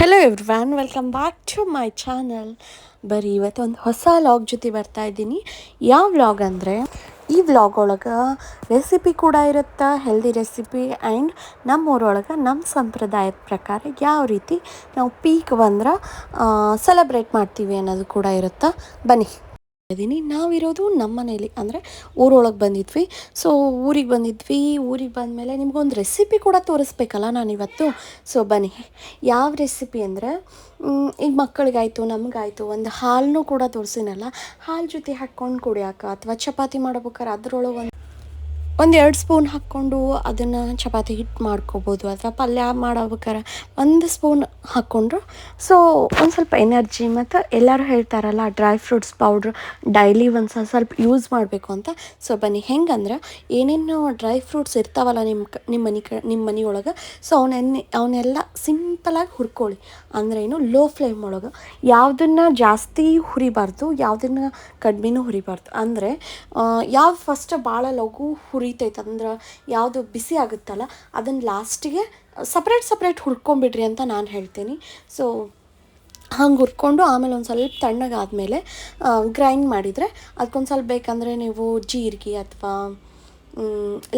Hello everyone welcome back to my channel ಬರೀ ಇವತ್ತೊಂದು ಹೊಸ ವ್ಲಾಗ್ ಜೊತೆ ಬರ್ತಾ ಇದ್ದೀನಿ. ಯಾವ ವ್ಲಾಗ್ ಅಂದರೆ, ಈ ವ್ಲಾಗ್ ಒಳಗೆ ರೆಸಿಪಿ ಕೂಡ ಇರುತ್ತೆ ಹೆಲ್ದಿ ರೆಸಿಪಿ ಆ್ಯಂಡ್ ನಮ್ಮ ಊರೊಳಗೆ ನಮ್ಮ ಸಂಪ್ರದಾಯದ ಪ್ರಕಾರ ಯಾವ ರೀತಿ ನಾವು ಪೀಕ್ ಬಂದ್ರೆ ಸೆಲೆಬ್ರೇಟ್ ಮಾಡ್ತೀವಿ ಅನ್ನೋದು ಕೂಡ ಇರುತ್ತೆ? ಬನ್ನಿ. ಇದ್ದೀನಿ. ನಾವಿರೋದು ನಮ್ಮ ಮನೇಲಿ. ಅಂದರೆ ಊರೊಳಗೆ ಬಂದಿದ್ವಿ. ಸೊ ಊರಿಗೆ ಬಂದಿದ್ವಿ. ಊರಿಗೆ ಬಂದಮೇಲೆ ನಿಮಗೊಂದು ರೆಸಿಪಿ ಕೂಡ ತೋರಿಸ್ಬೇಕಲ್ಲ ನಾನಿವತ್ತು? ಸೊ ಬನ್ನಿ. ಯಾವ ರೆಸಿಪಿ ಅಂದರೆ ಈಗ ಮಕ್ಕಳಿಗಾಯಿತು, ನಮಗಾಯಿತು, ಒಂದು ಹಾಲನ್ನು ಕೂಡ ತೋರಿಸಿನಲ್ಲ. ಹಾಲು ಜೊತೆ ಹಾಕ್ಕೊಂಡು ಕುಡಿಯೋಕೆ ಅಥವಾ ಚಪಾತಿ ಮಾಡ್ಬೇಕಾರೆ ಅದರೊಳಗೆ ಒಂದು ಒಂದು ಎರಡು ಸ್ಪೂನ್ ಹಾಕ್ಕೊಂಡು ಅದನ್ನು ಚಪಾತಿ ಹಿಟ್ಟು ಮಾಡ್ಕೋಬೋದು. ಅಥವಾ ಪಲ್ಯ ಮಾಡ್ಬೇಕಾರೆ ಒಂದು ಸ್ಪೂನ್ ಹಾಕ್ಕೊಂಡ್ರು. ಸೊ ಒಂದು ಸ್ವಲ್ಪ ಎನರ್ಜಿ ಮತ್ತು ಎಲ್ಲರೂ ಹೇಳ್ತಾರಲ್ಲ, ಡ್ರೈ ಫ್ರೂಟ್ಸ್ ಪೌಡ್ರ್ ಡೈಲಿ ಒಂದು ಸ್ವಲ್ಪ ಸ್ವಲ್ಪ ಯೂಸ್ ಮಾಡಬೇಕು ಅಂತ. ಸೊ ಬನ್ನಿ, ಹೆಂಗಂದ್ರೆ ಏನೇನು ಡ್ರೈ ಫ್ರೂಟ್ಸ್ ಇರ್ತಾವಲ್ಲ ನಿಮ್ಮ ನಿಮ್ಮ ಮನೆ ಕ, ನಿಮ್ಮ ಮನೆಯೊಳಗೆ. ಸೊ ಅವನ್ನೆನ್ನೆ ಅವನ್ನೆಲ್ಲ ಸಿಂಪಲಾಗಿ ಹುರ್ಕೊಳ್ಳಿ. ಅಂದರೆ ಏನು, ಲೋ ಫ್ಲೇಮ್ ಒಳಗೆ. ಯಾವುದನ್ನು ಜಾಸ್ತಿ ಹುರಿಬಾರ್ದು, ಯಾವುದನ್ನು ಕಡಿಮೆನೂ ಹುರಿಬಾರ್ದು. ಅಂದರೆ ಯಾವ್ದು ಫಸ್ಟ್ ಭಾಳ ಲಘು ಹುರಿತೈತೆ ಅಂದ್ರೆ ಯಾವುದು ಬಿಸಿ ಆಗುತ್ತಲ್ಲ ಅದನ್ನು ಲಾಸ್ಟಿಗೆ ಸಪ್ರೇಟ್ ಸಪ್ರೇಟ್ ಹುರ್ಕೊಂಬಿಡ್ರಿ ಅಂತ ನಾನು ಹೇಳ್ತೀನಿ. ಸೊ ಹಂಗೆ ಹುರ್ಕೊಂಡು ಆಮೇಲೆ ಒಂದು ಸ್ವಲ್ಪ ತಣ್ಣಗಾದಮೇಲೆ ಗ್ರೈಂಡ್ ಮಾಡಿದರೆ ಅದಕ್ಕೊಂದು ಸ್ವಲ್ಪ ಬೇಕಂದರೆ ನೀವು ಜೀರಿಗೆ ಅಥವಾ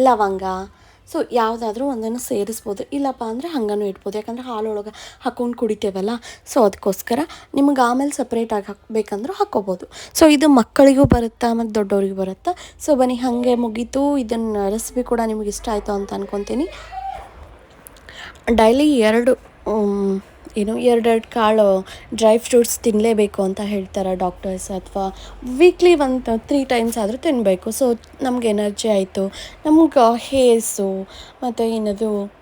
ಲವಂಗ ಸೊ ಯಾವುದಾದ್ರೂ ಒಂದನ್ನು ಸೇರಿಸ್ಬೋದು. ಇಲ್ಲಪ್ಪ ಅಂದರೆ ಹಂಗನೂ ಇಡ್ಬೋದು. ಯಾಕಂದರೆ ಹಾಲೊಳಗೆ ಹಾಕೊಂಡು ಕುಡಿತೇವಲ್ಲ. ಸೊ ಅದಕ್ಕೋಸ್ಕರ ನಿಮ್ಗೆ ಆಮೇಲೆ ಸಪ್ರೇಟಾಗಿ ಹಾಕಬೇಕಂದ್ರೂ ಹಾಕ್ಕೋಬೋದು ಸೊ ಇದು ಮಕ್ಕಳಿಗೂ ಬರುತ್ತಾ ಮತ್ತು ದೊಡ್ಡವ್ರಿಗೂ ಬರುತ್ತಾ? ಸೊ ಬನ್ನಿ, ಹಾಗೆ ಮುಗೀತು. ಇದನ್ನು ರೆಸಿಪಿ ಕೂಡ ನಿಮಗೆ ಇಷ್ಟ ಆಯಿತು ಅಂತ ಅನ್ಕೊತೀನಿ. ಡೈಲಿ ಎರಡು ಏನು ಎರಡೆರಡು ಕಾಳು ಡ್ರೈ ಫ್ರೂಟ್ಸ್ ತಿನ್ನಲೇಬೇಕು ಅಂತ ಹೇಳ್ತಾರೆ ಡಾಕ್ಟರ್ಸ್ ಅಥವಾ ವೀಕ್ಲಿ ಒಂದು ತ್ರೀ ಟೈಮ್ಸ್ ಆದರೂ ತಿನ್ನಬೇಕು ಸೊ ನಮ್ಗೆ ಎನರ್ಜಿ ಆಯಿತು. ನಮ್ಗೆ ಹೇರ್ಸು ಮತ್ತು ಏನದು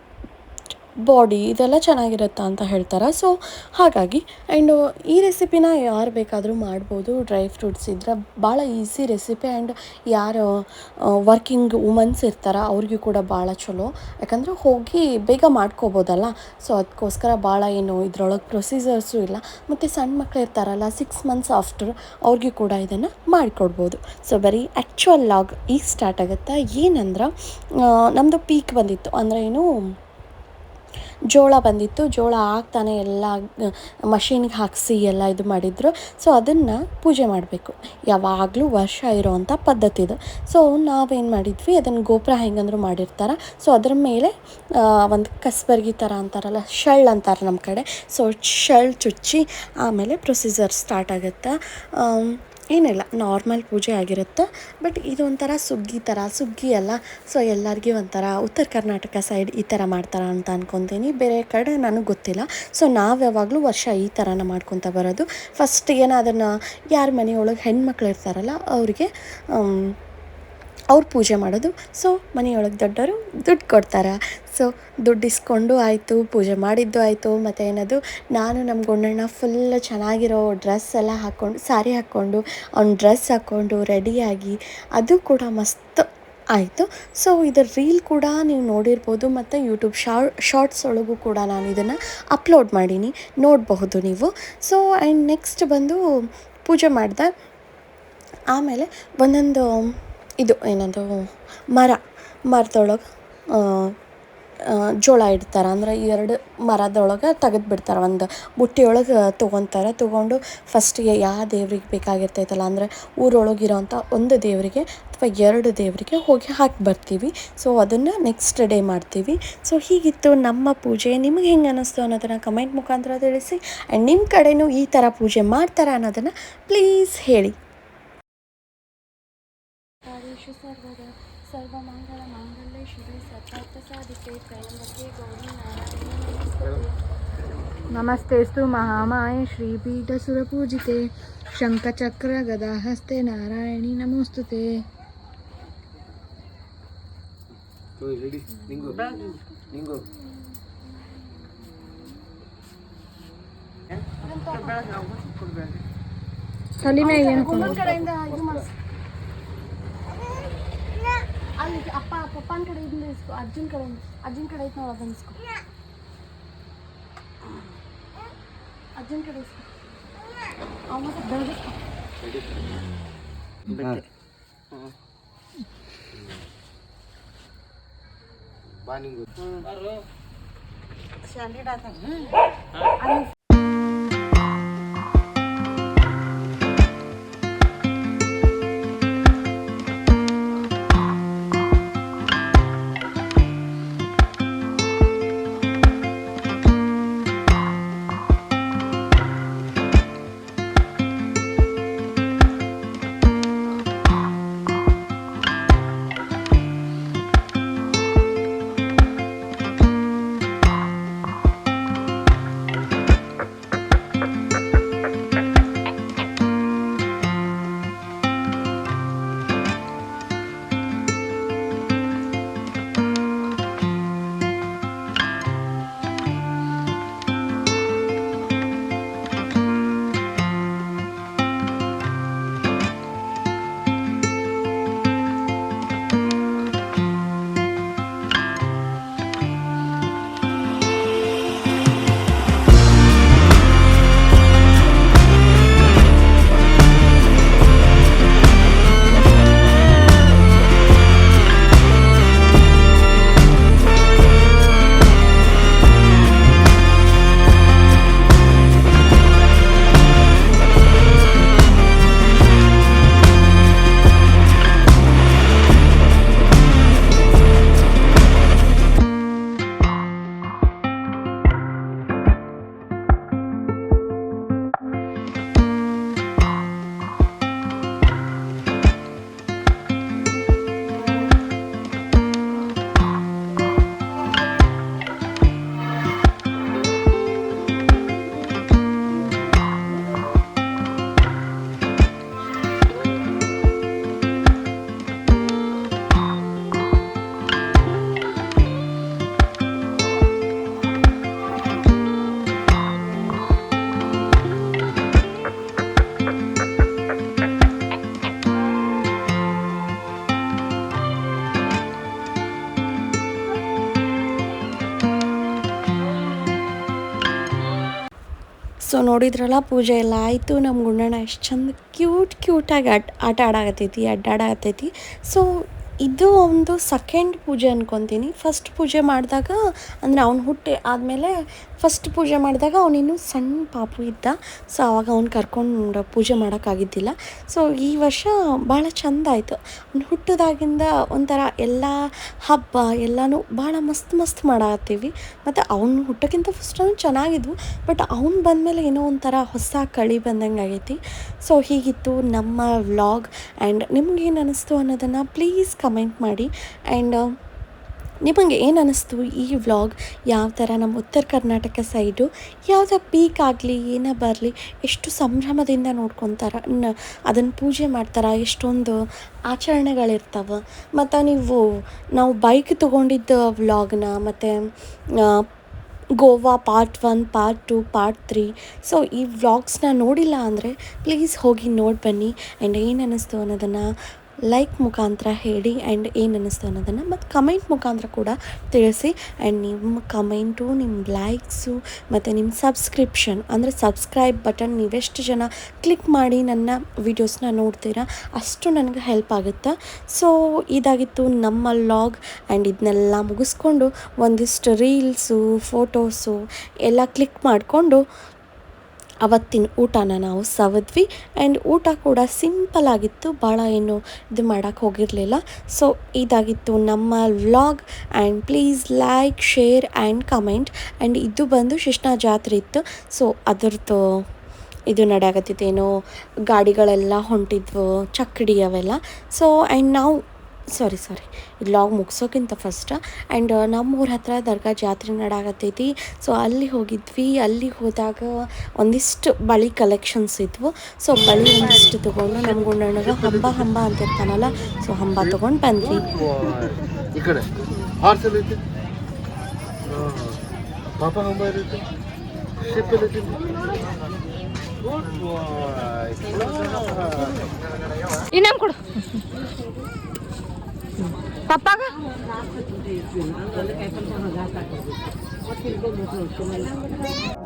ಬಾಡಿ ಇದೆಲ್ಲ ಚೆನ್ನಾಗಿರುತ್ತೆ ಅಂತ ಹೇಳ್ತಾರೆ? ಸೊ ಹಾಗಾಗಿ ಆ್ಯಂಡ್ ಈ ರೆಸಿಪಿನ ಯಾರು ಬೇಕಾದರೂ ಮಾಡ್ಬೋದು. ಡ್ರೈ ಫ್ರೂಟ್ಸ್ ಇದ್ರೆ ಭಾಳ ಈಸಿ ರೆಸಿಪಿ ಆ್ಯಂಡ್ ಯಾರು ವರ್ಕಿಂಗ್ ವುಮನ್ಸ್ ಇರ್ತಾರೆ, ಅವ್ರಿಗೂ ಕೂಡ ಭಾಳ ಚಲೋ. ಯಾಕಂದ್ರೆ ಹೋಗಿ ಬೇಗ ಮಾಡ್ಕೋಬೋದಲ್ಲ. ಸೊ ಅದಕ್ಕೋಸ್ಕರ ಭಾಳ ಏನು ಇದ್ರೊಳಗೆ ಪ್ರೊಸೀಜರ್ಸು ಇಲ್ಲ. ಮತ್ತು ಸಣ್ಣ ಮಕ್ಕಳು ಇರ್ತಾರಲ್ಲ ಸಿಕ್ಸ್ ಮಂತ್ಸ್ ಆಫ್ಟರ್ ಅವ್ರಿಗೂ ಕೂಡ ಇದನ್ನು ಮಾಡಿಕೊಡ್ಬೋದು. ಸೊ ಬರೀ ಆ್ಯಕ್ಚುವಲ್ ಲಾಗ್ ಈಗ ಸ್ಟಾರ್ಟ್ ಆಗುತ್ತೆ? ಏನಂದ್ರೆ ನಮ್ಮದು ಪೀಕ್ ಬಂದಿತ್ತು. ಅಂದರೆ ಏನು ಜೋಳ ಬಂದಿತ್ತು. ಜೋಳ ಆಗ್ತಾನೆ ಎಲ್ಲ, ಮಷೀನ್ಗೆ ಹಾಕಿಸಿ ಎಲ್ಲ ಇದು ಮಾಡಿದ್ರು. ಸೊ ಅದನ್ನು ಪೂಜೆ ಮಾಡಬೇಕು. ಯಾವಾಗಲೂ ವರ್ಷ ಇರೋವಂಥ ಪದ್ಧತಿ ಇದು. ಸೊ ನಾವೇನು ಮಾಡಿದ್ವಿ, ಅದನ್ನು ಗೋಪುರ ಹೆಂಗಂದ್ರು ಮಾಡಿರ್ತಾರೆ. ಸೊ ಅದ್ರ ಮೇಲೆ ಒಂದು ಕಸ್ಬರ್ಗಿ ಥರ ಅಂತಾರಲ್ಲ, ಶಳ್ ಅಂತಾರೆ ನಮ್ಮ ಕಡೆ. ಸೊ ಶಳ್ ಚುಚ್ಚಿ ಆಮೇಲೆ ಪ್ರೊಸೀಜರ್ ಸ್ಟಾರ್ಟ್ ಆಗುತ್ತೆ. ಏನಿಲ್ಲ ನಾರ್ಮಲ್ ಪೂಜೆ ಆಗಿರುತ್ತೆ. ಬಟ್ ಇದು ಒಂಥರ ಸುಗ್ಗಿ ಥರ, ಸುಗ್ಗಿ ಅಲ್ಲ. ಸೊ ಎಲ್ಲರಿಗೂ ಒಂಥರ ಉತ್ತರ ಕರ್ನಾಟಕ ಸೈಡ್ ಈ ಥರ ಮಾಡ್ತಾರೆ ಅಂತ ಅಂದ್ಕೊತೀನಿ ಬೇರೆ ಕಡೆ ನನಗೆ ಗೊತ್ತಿಲ್ಲ. ಸೊ ನಾವು ಯಾವಾಗಲೂ ವರ್ಷ ಈ ಥರನ ಮಾಡ್ಕೊತ ಬರೋದು. ಫಸ್ಟಿಗೆ ಅದನ್ನು ಯಾರ ಮನೆಯೊಳಗೆ ಹೆಣ್ಮಕ್ಳು ಇರ್ತಾರಲ್ಲ, ಅವರಿಗೆ ಅವ್ರು ಪೂಜೆ ಮಾಡೋದು. ಸೊ ಮನೆಯೊಳಗೆ ದೊಡ್ಡವರು ದುಡ್ಡು ಕೊಡ್ತಾರೆ. ಸೊ ದುಡ್ಡು ಇಸ್ಕೊಂಡು ಆಯಿತು, ಪೂಜೆ ಮಾಡಿದ್ದು ಆಯಿತು, ಮತ್ತು ಏನದು, ನಾನು ನಮ್ಮ ಗುಂಡಣ್ಣ ಫುಲ್ ಚೆನ್ನಾಗಿರೋ ಡ್ರೆಸ್ ಎಲ್ಲ ಹಾಕ್ಕೊಂಡು ಸ್ಯಾರಿ ಹಾಕ್ಕೊಂಡು ಅವ್ನ ಡ್ರೆಸ್ ಹಾಕ್ಕೊಂಡು ರೆಡಿಯಾಗಿ ಅದು ಕೂಡ ಮಸ್ತ್ ಆಯಿತು. ಸೊ ಇದರ ರೀಲ್ ಕೂಡ ನೀವು ನೋಡಿರ್ಬೋದು ಮತ್ತು ಯೂಟ್ಯೂಬ್ ಶಾರ್ಟ್ಸ್ ಒಳಗೂ ಕೂಡ ನಾನು ಇದನ್ನು ಅಪ್ಲೋಡ್ ಮಾಡೀನಿ, ನೋಡಬಹುದು ನೀವು. ಸೊ ಆ್ಯಂಡ್ ನೆಕ್ಸ್ಟ್ ಬಂದು ಪೂಜೆ ಮಾಡಿದೆ, ಆಮೇಲೆ ಒಂದೊಂದು ಇದು, ಏನದು, ಮರ, ಮರದೊಳಗೆ ಜೋಳ ಇಡ್ತಾರೆ. ಅಂದ್ರೆ ಎರಡು ಮರದೊಳಗೆ ತೆಗೆದು ಬಿಡ್ತಾರೆ ಒಂದು ಬುಟ್ಟಿಯೊಳಗೆ ತೊಗೊತಾರೆ. ತೊಗೊಂಡು ಫಸ್ಟಿಗೆ ಯಾವ ದೇವ್ರಿಗೆ ಬೇಕಾಗಿರ್ತೈತಲ್ಲ, ಅಂದರೆ ಊರೊಳಗೆ ಇರೋವಂಥ ಒಂದು ದೇವರಿಗೆ ಅಥವಾ ಎರಡು ದೇವರಿಗೆ ಹೋಗಿ ಹಾಕಿ ಬರ್ತೀವಿ ಸೊ ಅದನ್ನು ನೆಕ್ಸ್ಟ್ ಡೇ ಮಾಡ್ತೀವಿ. ಸೊ ಹೀಗಿತ್ತು ನಮ್ಮ ಪೂಜೆ. ನಿಮಗೆ ಹೆಂಗೆ ಅನ್ನಿಸ್ತು ಅನ್ನೋದನ್ನು ಕಮೆಂಟ್ ಮುಖಾಂತರ ತಿಳಿಸಿ. ಆ್ಯಂಡ್ ನಿಮ್ಮ ಕಡೆಯೂ ಈ ಥರ ಪೂಜೆ ಮಾಡ್ತಾರೆ ಅನ್ನೋದನ್ನು ಪ್ಲೀಸ್ ಹೇಳಿ. ಕಾಲೇಶು ಸರ್ವದ ಸರ್ವಮಂಗಳ ಮಾಂಗಲ್ಯ ಶಿವೆ ಸರ್ವಾರ್ಥ ಸಾಧಿಕೆ ತ್ರಯಂಬಕೆ ಗೌರಿ ನಾರಾಯಣ ನಮಸ್ತೆಸ್ತು ಮಹಾಮಾಯೆ ಶ್ರೀಪೀಠಸುರಪೂಜಿತೆ ಶಂಖಚಕ್ರ ಗದಾಹಸ್ತೆ ನಾರಾಯಣಿ ನಮೋಸ್ತುತೆ ರೆಡಿ ನಿಂಗು ನಿಂಗು ತಲೆ ಮ್ಯಾಗ ಏನು ಒಂದೊಂದ್ ಕಡೆಯಿಂದ ಇದು ಮಾಡಿಸ್ ಅಲ್ಲಿ ಅಪ್ಪ ಪಪ್ಪನ ಕಡೆ ಇದನ್ನ ಇಸ್ಕೊ ಅಜ್ಜನ ಕಡೆ ಅಜ್ಜನ ಕಡೆ ಐತೆ ನೋಡಿ ಅದನ್ನ ಇಸ್ಕೊ ಅಜ್ಜನ ಕಡೆ ಇಸ್ಕೊ ಅವ ಮತ್ತೆ ಬೆಳಗಿಸ್ಕೊ ಬಾ ನಿಂಗು ಸೊ ನೋಡಿದ್ರಲ್ಲ, ಪೂಜೆ ಎಲ್ಲ ಆಯಿತು. ನಮ್ಮ ಗುಂಡಣ್ಣ ಎಷ್ಟು ಚಂದ ಕ್ಯೂಟ್ ಕ್ಯೂಟಾಗಿ ಆಟ ಆಟ ಆಡಾಕತ್ತೈತಿ ಅಡ್ಡಾಡಕತ್ತೈತಿ ಸೊ ಇದು ಒಂದು ಸೆಕೆಂಡ್ ಪೂಜೆ ಅನ್ಕೊತೀನಿ. ಫಸ್ಟ್ ಪೂಜೆ ಮಾಡಿದಾಗ, ಅಂದರೆ ಅವ್ನು ಹುಟ್ಟಿ ಆದಮೇಲೆ ಫಸ್ಟ್ ಪೂಜೆ ಮಾಡಿದಾಗ ಅವನಿನ್ನು ಸಣ್ಣ ಪಾಪು ಇದ್ದ. ಸೊ ಆವಾಗ ಅವ್ನು ಕರ್ಕೊಂಡು ಪೂಜೆ ಮಾಡೋಕ್ಕಾಗಿದ್ದಿಲ್ಲ. ಸೊ ಈ ವರ್ಷ ಭಾಳ ಚಂದ ಆಯಿತು. ಅವ್ನು ಹುಟ್ಟಿದಾಗಿಂದ ಒಂಥರ ಎಲ್ಲ ಹಬ್ಬ ಎಲ್ಲನೂ ಭಾಳ ಮಸ್ತ್ ಮಸ್ತ್ ಮಾಡತ್ತೀವಿ. ಮತ್ತು ಅವ್ನು ಹುಟ್ಟೋಕ್ಕಿಂತ ಫಸ್ಟ್ ಚೆನ್ನಾಗಿದ್ವು. ಬಟ್ ಅವ್ನು ಬಂದಮೇಲೆ ಏನೋ ಒಂಥರ ಹೊಸ ಕಳಿ ಬಂದಂಗೆ ಆಗೈತಿ. ಸೊ ಹೀಗಿತ್ತು ನಮ್ಮ ವ್ಲಾಗ್ ಆ್ಯಂಡ್ ನಿಮ್ಗೇನು ಅನ್ನಿಸ್ತು ಅನ್ನೋದನ್ನು ಪ್ಲೀಸ್ ಕಮೆಂಟ್ ಮಾಡಿ. ಆ್ಯಂಡ್ ನಿಮಗೆ ಏನು ಅನ್ನಿಸ್ತು ಈ ವ್ಲಾಗ್? ಯಾವ ಥರ? ನಮ್ಮ ಉತ್ತರ ಕರ್ನಾಟಕ ಸೈಡು ಯಾವುದೇ ಪೀಕ್ ಆಗಲಿ, ಏನೇ ಬರಲಿ, ಎಷ್ಟು ಸಂಭ್ರಮದಿಂದ ನೋಡ್ಕೊತಾರ ಅದನ್ನು ಪೂಜೆ ಮಾಡ್ತಾರೆ, ಎಷ್ಟೊಂದು ಆಚರಣೆಗಳಿರ್ತಾವೆ. ಮತ್ತು ನೀವು, ನಾವು ಬೈಕ್ ತೊಗೊಂಡಿದ್ದ ವ್ಲಾಗ್ನ, ಮತ್ತು Goa part one part two part three so ಈ ವ್ಲಾಗ್ಸ್ನ ನೋಡಿಲ್ಲ ಅಂದರೆ ಪ್ಲೀಸ್ ಹೋಗಿ ನೋಡಿ ಬನ್ನಿ. ಆ್ಯಂಡ್ ಏನು ಅನ್ನಿಸ್ತು ಅನ್ನೋದನ್ನು ಲೈಕ್ ಮುಖಾಂತರ ಹೇಳಿ ಆ್ಯಂಡ್ ಏನು ಅನ್ನಿಸ್ತು ಅನ್ನೋದನ್ನು ಮತ್ತು ಕಮೆಂಟ್ ಮುಖಾಂತರ ಕೂಡ ತಿಳಿಸಿ. ಆ್ಯಂಡ್ ನಿಮ್ಮ ಕಮೆಂಟು ನಿಮ್ಮ ಲೈಕ್ಸು ಮತ್ತು ನಿಮ್ಮ ಸಬ್ಸ್ಕ್ರಿಪ್ಷನ್ ಅಂದರೆ ಸಬ್ಸ್ಕ್ರೈಬ್ ಬಟನ್ ನೀವೆಷ್ಟು ಜನ ಕ್ಲಿಕ್ ಮಾಡಿ ನನ್ನ ವೀಡಿಯೋಸ್ನ ನೋಡ್ತೀರಾ ಅಷ್ಟು ನನಗೆ ಹೆಲ್ಪ್ ಆಗುತ್ತೆ. ಸೊ ಇದಾಗಿತ್ತು ನಮ್ಮ ಲಾಗ್ ಆ್ಯಂಡ್ ಇದನ್ನೆಲ್ಲ ಮುಗಿಸ್ಕೊಂಡು ಒಂದಿಷ್ಟು ರೀಲ್ಸು ಫೋಟೋಸು ಎಲ್ಲ ಕ್ಲಿಕ್ ಮಾಡಿಕೊಂಡು ಅವತ್ತಿನ ಊಟನ ನಾವು ಸವದ್ವಿ. ಆ್ಯಂಡ್ ಊಟ ಕೂಡ ಸಿಂಪಲ್ ಆಗಿತ್ತು. ಭಾಳ ಏನು ಇದು ಮಾಡೋಕ್ಕೆ ಹೋಗಿರಲಿಲ್ಲ. ಸೊ ಇದಾಗಿತ್ತು ನಮ್ಮ vlog and please like share and comment and ಇದು ಬಂದು ಶಿಷ್ಣ ಜಾತ್ರೆ ಇತ್ತು. ಸೊ ಅದರದ್ದು ಇದು ನಡೆಯಾಗತ್ತಿತ್ತೇನೋ ಗಾಡಿಗಳೆಲ್ಲ ಹೊಂಟಿದ್ವು ಚಕ್ಕಡಿ ಅವೆಲ್ಲ. ಸೊ ಆ್ಯಂಡ್ ನಾವು ಸಾರಿ ಸಾರಿ ಲಾಗ್ ಮುಗಿಸೋಕ್ಕಿಂತ ಫಸ್ಟ್ ಆ್ಯಂಡ್ ನಮ್ಮೂರ ಹತ್ರ ದರ್ಗಾ ಜಾತ್ರೆ ನಡಾಗತ್ತೈತಿ ಸೊ ಅಲ್ಲಿ ಹೋಗಿದ್ವಿ. ಅಲ್ಲಿ ಹೋದಾಗ ಒಂದಿಷ್ಟು ಬಳಿ ಕಲೆಕ್ಷನ್ಸ್ ಇದ್ವು. ಸೊ ಬಳಿ ಒಂದಿಷ್ಟು ತೊಗೊಂಡು ನಮ್ಮ ಗುಂಡಣ್ಣಗ ಹಂಬ ಹಂಬ ಅಂತಿರ್ತಾನಲ್ಲ ಸೊ ಹಂಬ ತೊಗೊಂಡು ಬಂದ್ವಿ. ಇನ್ನೊಂದು ಕಡೆ. ಹಾರ್ಸ್ ಎಲ್ಲ